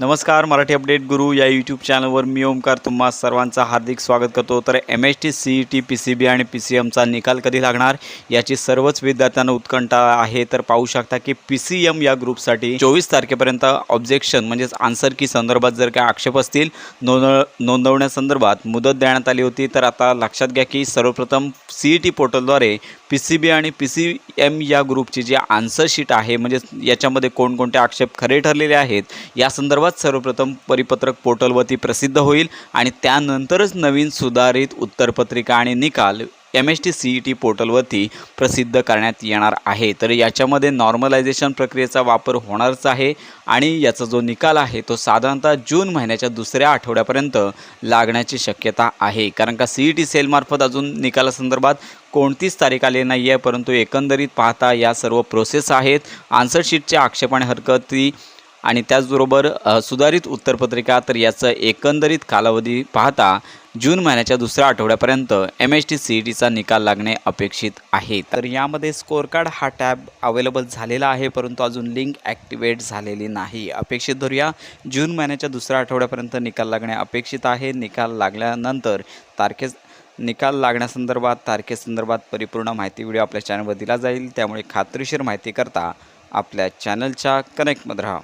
नमस्कार मराठी अपडेट गुरु या यूट्यूब चॅनलवर मी ओमकार तुम्हा सर्वांचं हार्दिक स्वागत करतो. तर M H T C E T P C B आणि पी सी एमचा निकाल कधी लागणार? याची सर्वच विद्यार्थ्यांना उत्कंठा आहे. तर पाहू शकता की पी सी एम या ग्रुपसाठी चोवीस तारखेपर्यंत ऑब्जेक्शन म्हणजेच आन्सर की संदर्भात जर काय आक्षेप असतील नोंद नोंदवण्यासंदर्भात मुदत देण्यात आली होती. तर आता लक्षात घ्या की सर्वप्रथम सी ई टी पोर्टलद्वारे पी सी बी आणि पी सी एम या ग्रुपची जी आन्सर शीट आहे म्हणजे याच्यामध्ये कोणकोणते आक्षेप खरे ठरलेले आहेत या संदर्भात सर्वप्रथम परिपत्रक पोर्टलवरती प्रसिद्ध होईल आणि त्यानंतरच नवीन सुधारित उत्तरपत्रिका आणि निकाल M S T C E T पोर्टलवरती प्रसिद्ध करण्यात येणार आहे. तर याच्यामध्ये नॉर्मलायझेशन प्रक्रियेचा वापर होणारच आहे आणि याचा जो निकाल आहे तो साधारणतः जून महिन्याच्या दुसऱ्या आठवड्यापर्यंत लागण्याची शक्यता आहे. कारण का सी ई टी सेलमार्फत अजून निकालासंदर्भात कोणतीच तारीख आली नाही आहे परंतु एकंदरीत पाहता या सर्व प्रोसेस आहेत. आन्सर शीटच्या आक्षेप हरकती आणि त्याचबरोबर सुधारित उत्तरपत्रिका तर याचं एकंदरीत कालावधी पाहता जून महिन्याच्या दुसऱ्या आठवड्यापर्यंत M H T C E टीचा निकाल लागणे अपेक्षित आहे. तर यामध्ये स्कोअर कार्ड हा टॅब अवेलेबल झालेला आहे परंतु अजून लिंक ॲक्टिवेट झालेली नाही. अपेक्षित धरूया जून महिन्याच्या दुसऱ्या आठवड्यापर्यंत निकाल लागणे अपेक्षित आहे. निकाल लागल्यानंतर तारखे निकाल लागण्यासंदर्भात तारखेसंदर्भात परिपूर्ण माहिती व्हिडिओ आपल्या चॅनलवर दिला जाईल. त्यामुळे खात्रीशीर माहिती करता आपल्या चॅनलच्या कनेक्टमध्ये राहा.